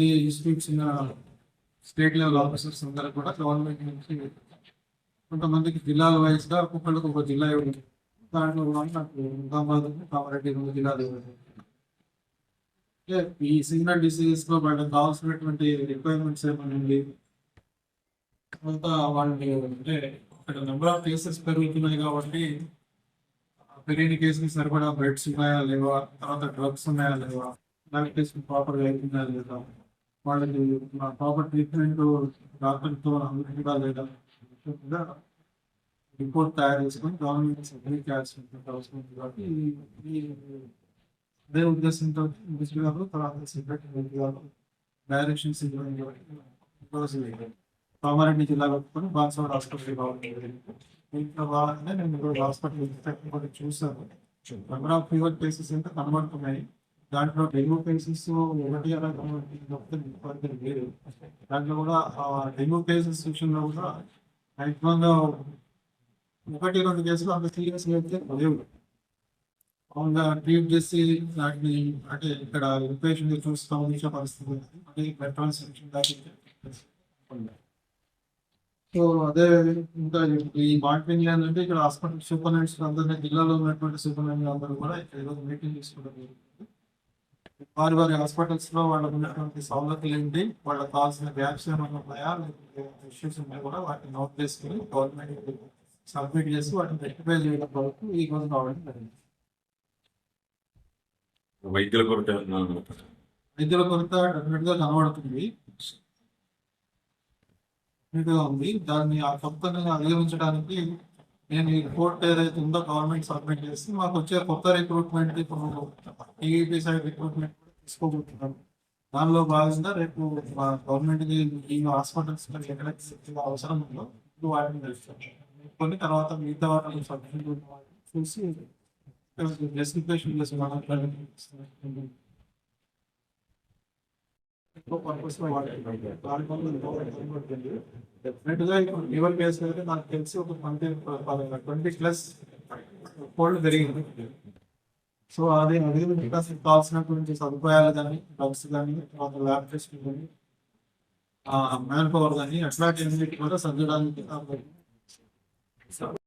కొంతమంది ఇన్స్టిట్యూట్స్ ఉన్న state level officers అందరూ కూడా గవర్నమెంట్ నుంచి కొంతమందికి జిల్లాల వయసుగా ఒక్కొక్కళ్ళకి ఒక జిల్లా ఇవ్వడం. దాంట్లో కూడా నాకు నిజామాబాద్ కామారెడ్డి రెండు జిల్లాలు ఇవ్వడం. ఈ సిగ్నల్ డిసీజెస్లో వాళ్ళకి కావాల్సినటువంటి రిక్వైర్మెంట్స్ ఏమైనా ఉంది తర్వాత వాళ్ళని అంటే ఇక్కడ నెంబర్ ఆఫ్ కేసెస్ పెరుగుతున్నాయి కాబట్టి పెరిగిన కేసులు సరిపడా బెడ్స్ ఉన్నాయా లేవా? తర్వాత డ్రగ్స్ ఉన్నాయా లేవా? వ్యాక్సినేషన్ ప్రాపర్ అవుతుందా లేదా? వాళ్ళకి ప్రాపర్ ట్రీట్మెంట్ డాక్టర్తో అందుతుందా లేదా కూడా రిపోర్ట్ తయారు చేసుకొని గవర్నమెంట్ సబ్మిట్ చేయాల్సిన అవసరం ఉంది కాబట్టి ఈ- ఈ అదే ఉద్దేశంతో మినిస్టర్ గారు తర్వాత సెక్రటరీ గారు డైరెక్షన్స్ ఇవ్వడం కాబట్టి కామారెడ్డి జిల్లా కట్టుకొని బాన్సవాడ హాస్పిటల్ కావాలి ఇంట్లో కావాలంటే నేను ఇప్పుడు హాస్పిటల్ ఇన్స్పెక్టర్ కూడా చూసాను నెంబర్ ఆఫ్ ఫీవర్ కేసెస్ అయితే కనబడుతున్నాయి దాంట్లో డెంగ్యూ కేసెస్ ఒకటి అలా లేదు. దాంట్లో కూడా డెంగ్యూ కేసెస్ విషయంలో కూడా మ్యాక్సిమంగా ఒకటి రెండు కేసులు అంత సీరియస్ అయితే లేవు. మామూలుగా ట్రీట్ చేసి వాటిని అంటే ఇక్కడ ఇన్పేషెంట్ చూసి సంబంధించిన పరిస్థితి అంటే బ్లడ్ ట్రాన్స్ఫ్యూషన్ సో అదే ఇంకా ఈ మార్కెటింగ్ ఏంటంటే ఇక్కడ హాస్పిటల్ సూపర్ నైట్స్ అందరినీ జిల్లాలో ఉన్నటువంటి సూపరింటెండెంట్ అందరూ కూడా ఇక్కడ ఈరోజు మీటింగ్ తీసుకుంటారు. వారి వారి హాస్పిటల్స్లో వాళ్ళకు ఉన్నటువంటి సౌలభ్యాలు ఏంటి? వాళ్ళకి కావాల్సిన గ్యాప్స్ ఏమైనా ఉన్నాయా? లేకపోతే ఇష్యూస్ ఉన్నాయా కూడా వాటిని నోట్ చేసుకుని గవర్నమెంట్ సబ్మిట్ చేసి వాటిని రెక్టిఫై చేయడం వరకు ఈ రోజు రావడం జరిగింది. వైద్యుల కొరత వైద్యుల కొరత డెఫినెట్గా కనబడుతుంది. ఉంది. దాన్ని ఆ కొత్తని అధిగమించడానికి నేను ఈ రిపోర్ట్ ఏదైతే ఉందో గవర్నమెంట్ సబ్మిట్ చేసి మాకు వచ్చే కొత్త రిక్రూట్మెంట్ ఇప్పుడు టీఈపీ సైడ్ రిక్రూట్మెంట్ తీసుకోబోతున్నాం దానిలో భాగంగా రేపు మా గవర్నమెంట్ ఈ హాస్పిటల్స్ ఎక్కడ అవసరం ఉందో ఇప్పుడు వాటిని తెలుస్తాం కొన్ని తర్వాత మిగతా వాటిని సబ్మిట్ చూసి జస్టిఫికేషన్ చేసి మాట్లాడుతున్నాం డెఫినెట్గా ఇప్పుడు లివర్ కేసు అయితే నాకు తెలిసి ఒక ట్వంటీ ట్వంటీ ప్లస్ కోల్డ్ పెరిగింది సో అది అది కావాల్సినటువంటి సదుపాయాలు కానీ డ్రగ్స్ కానీ తర్వాత ల్యాబ్ టెస్ట్ కానీ మ్యాన్ పవర్ కానీ అట్లాంటి కూడా సర్దడానికి